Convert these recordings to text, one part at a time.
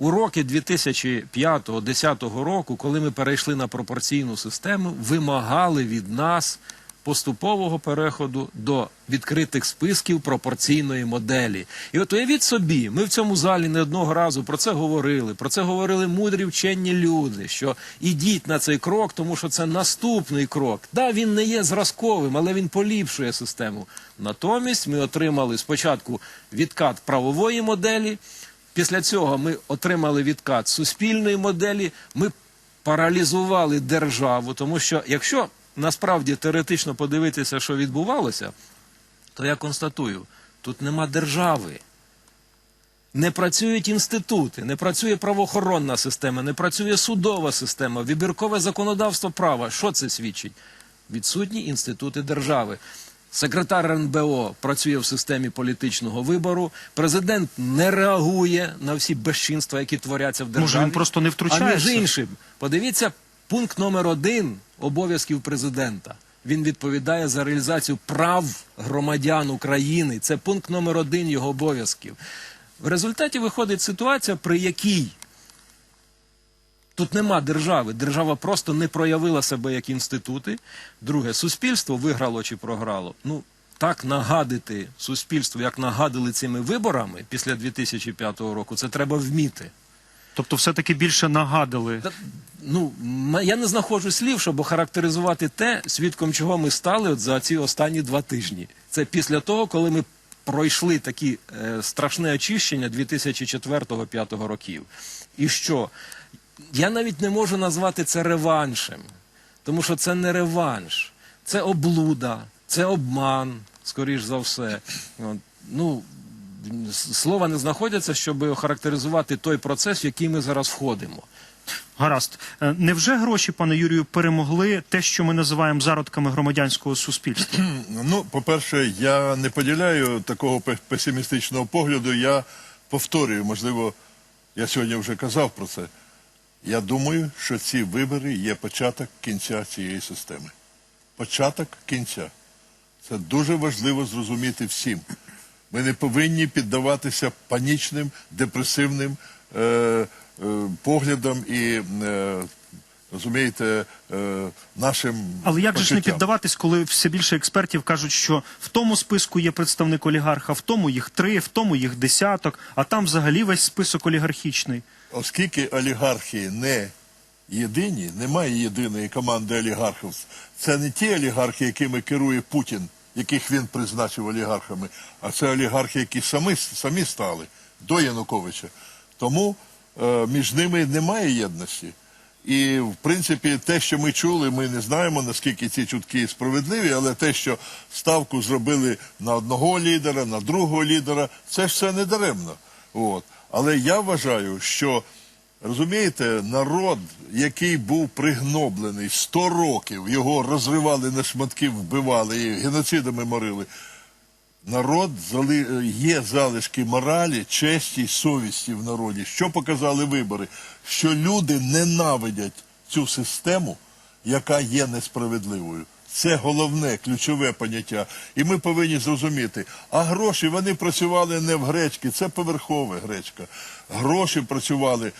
у роки 2005-2010 року, коли ми перейшли на пропорційну систему, вимагали від нас поступового переходу до відкритих списків пропорційної моделі. І от уявіть собі, ми в цьому залі не одного разу про це говорили. Про це говорили мудрі вчені люди. Що ідіть на цей крок, тому що це наступний крок. Да, він не є зразковим, але він поліпшує систему. Натомість ми отримали спочатку відкат правової моделі. Після цього ми отримали відкат суспільної моделі. Ми паралізували державу, тому що якщо насправді теоретично подивитися, що відбувалося, то я констатую, тут нема держави. Не працюють інститути, не працює правоохоронна система, не працює судова система, вибіркове законодавство права. Що це свідчить? Відсутні інститути держави. Секретар РНБО працює в системі політичного вибору. Президент не реагує на всі безчинства, які творяться в державі. Може, він просто не А між іншим, подивіться пункт номер один обов'язків президента. Він відповідає за реалізацію прав громадян України. Це пункт номер один його обов'язків. В результаті виходить ситуація, при якій тут нема держави. Держава просто не проявила себе як інститути. Друге, суспільство виграло чи програло. Ну, так нагадити суспільству, як нагадили цими виборами після 2005 року, це треба вміти. Тобто, все-таки більше нагадали. Та, ну, я не знаходжу слів, щоб охарактеризувати те, свідком чого ми стали от за ці останні два тижні. Це після того, коли ми пройшли такі е, страшне очищення 2004-2005 років. І що? Я навіть не можу назвати це реваншем, тому що це не реванш, це облуда, це обман, скоріш за все. Ну, слова не знаходяться, щоб охарактеризувати той процес, в який ми зараз входимо. Гаразд. Е, Невже гроші, пане Юрію, перемогли те, що ми називаємо зародками громадянського суспільства? Ну, по-перше, я не поділяю такого песимістичного погляду. Я повторюю, можливо, я сьогодні вже казав про це. Я думаю, що ці вибори є початок кінця цієї системи. Початок кінця. Це дуже важливо зрозуміти всім. Ми не повинні піддаватися панічним, депресивним е, е, поглядам і, е, розумієте, е, нашим. Але як же ж не піддаватись, коли все більше експертів кажуть, що в тому списку є представник олігарха, в тому їх три, в тому їх десяток, а там взагалі весь список олігархічний. Оскільки олігархи не єдині, немає єдиної команди олігархів. Це не ті олігархи, якими керує Путін, яких він призначив олігархами, а це олігархи, які самі, самі стали до Януковича. Тому е, між ними немає єдності. І, в принципі, те, що ми чули, ми не знаємо, наскільки ці чутки справедливі, але те, що ставку зробили на одного лідера, на другого лідера, це ж все не даремно. От. Але я вважаю, що розумієте, народ, який був пригноблений 100 років, його розривали на шматки, вбивали і геноцидами морили. Народ є залишки моралі, честі совісті в народі. Що показали вибори? Що люди ненавидять цю систему, яка є несправедливою. Це головне, ключове поняття. І ми повинні зрозуміти, а гроші вони працювали не в гречки, це поверхова гречка. Гроші працювали.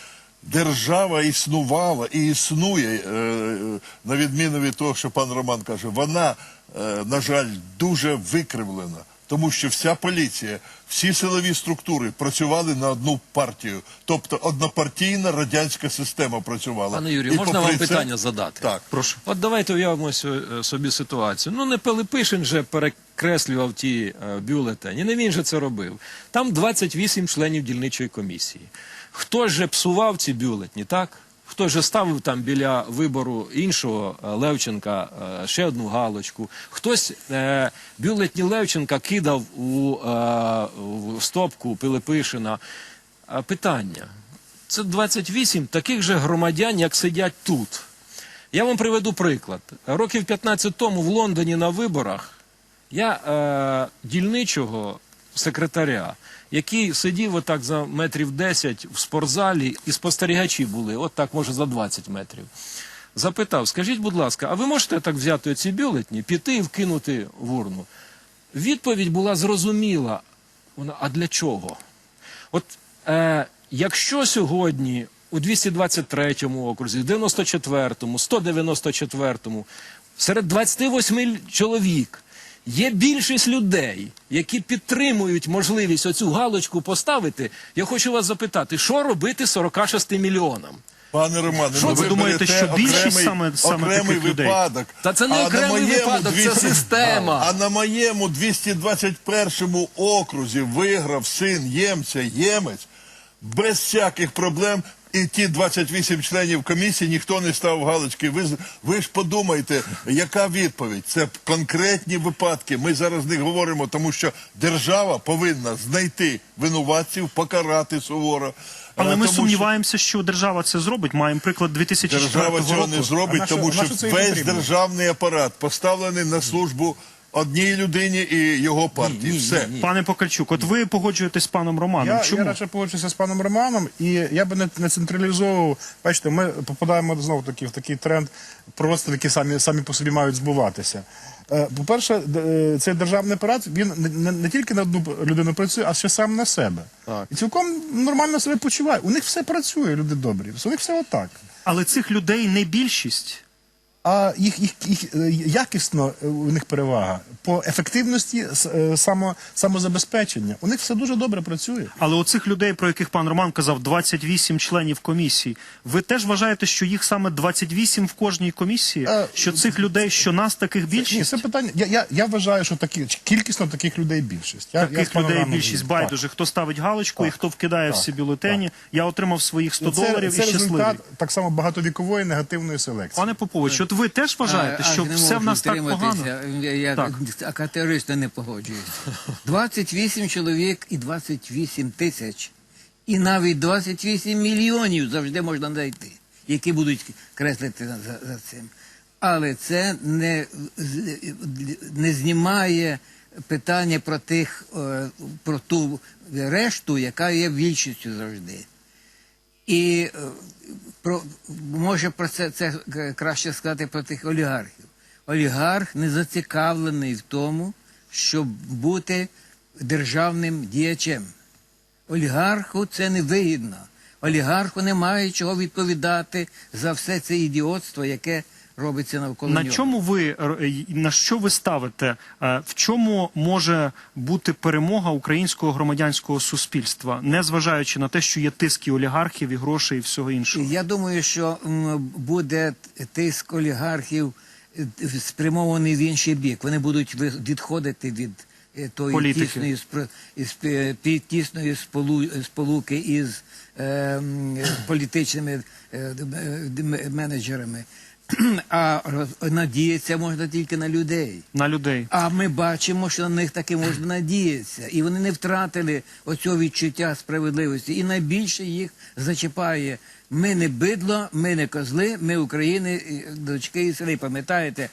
Держава існувала і існує, е, е, на відміну від того, що пан Роман каже, вона, е, на жаль, дуже викривлена. Тому що вся поліція, всі силові структури працювали на одну партію. Тобто однопартійна радянська система працювала. Пане Юрію, І можна вам це- питання задати? Так. Прошу. От давайте уявимо е, собі ситуацію. Ну, не Пилипишин же перекреслював ті е, бюлетені, не він же це робив. Там 28 членів дільничої комісії. Хто ж же псував ці бюлетні, так? Хто ж ставив там біля вибору іншого е, Левченка е, ще одну галочку? Хтось е, бюлетні Левченка кидав у, стопку Пилипишина. Питання. Це 28 таких же громадян, як сидять тут. Я вам приведу приклад. Років 15 тому в Лондоні на виборах я дільничого секретаря, який сидів отак за метрів 10 в спортзалі, і спостерігачі були, от так, може, за 20 метрів. Запитав, скажіть, будь ласка, а ви можете так взяти оці бюлетні, піти і вкинути в урну? Відповідь була зрозуміла. Вона, а для чого? От е, якщо сьогодні у 223 окрузі, 94-му, 194-му, серед 28 чоловік є більшість людей, які підтримують можливість оцю галочку поставити, я хочу вас запитати, що робити 46 мільйонам? Пане Романе, Що ну, ви ви думаєте, що більшість окремий, саме- саме окремий таких людей? випадок. Та це не а окремий випадок, це система. А на моєму 221 окрузі виграв син ємця, ємець, без всяких проблем. І ті 28 членів комісії ніхто не став галочки. Ви, з- ви ж подумайте, яка відповідь? Це конкретні випадки. Ми зараз не говоримо, тому що держава повинна знайти винуватців, покарати суворо. Але Е, ми тому сумніваємося, що держава це зробить. Маємо приклад 2004 Держава цього року. не зробить, А тому що що весь потрібно? державний апарат поставлений на службу одній людині і його партії. Все. Пане Покальчук, от ви погоджуєтесь з паном Романом. Я, Чому? я радше погоджуюся з паном Романом, і я би не, не централізовував. Бачите, ми попадаємо знову таки в такий тренд просто які самі, самі по собі мають збуватися. Е, По-перше, д- е, цей державний апарат він не, не, не тільки на одну людину працює, а ще сам на себе. Так. І цілком нормально себе почуває. У них все працює, люди добрі. У них все отак. Але цих людей не більшість. А їх, їх, їх е, якісно е, у них перевага по ефективності е, само, самозабезпечення. У них все дуже добре працює. Але у цих людей, про яких пан Роман казав, 28 членів комісії. Ви теж вважаєте, що їх саме 28 в кожній комісії? Е, Що цих людей, що нас таких Ні, більшість? це питання. Я, я, я вважаю, що такі кількісно таких людей більшість. Я, я Таких паном людей Романом більшість згідний. байдуже. Хто ставить галочку і хто вкидає всі бюлетені. Я отримав своїх 100 Так. І доларів це, це і щасливий. результат так само багатовікової негативної селекції. Пане Попович, от ви теж вважаєте, що не все в нас так погано? Я, я Так. категорично не погоджуюсь. 28 чоловік і 28 тисяч, і навіть 28 мільйонів завжди можна знайти, які будуть креслити за, за цим. Але це не, не знімає питання про тих, е, про ту решту, яка є більшістю завжди. І е, про, може про це, це краще сказати про тих олігархів. Олігарх не зацікавлений в тому, щоб бути державним діячем. Олігарху це не вигідно. Олігарху немає чого відповідати за все це ідіотство, яке робиться навколо На нього. чому ви на що ви ставите? Е, В чому може бути перемога українського громадянського суспільства, не зважаючи на те, що є тиски олігархів і грошей і всього іншого? Я думаю, що буде тиск олігархів е, спрямований в інший бік. Вони будуть відходити від е, тої Політики. тісної, е, тісної сполу- сполуки із е, політичними е, менеджерами. А надіятися можна тільки на людей. На людей. А ми бачимо, що на них таки можна надіятися. І вони не втратили оцього відчуття справедливості. І найбільше їх зачіпає. Ми не бидло, ми не козли, ми України, дочки і сини. Пам'ятаєте,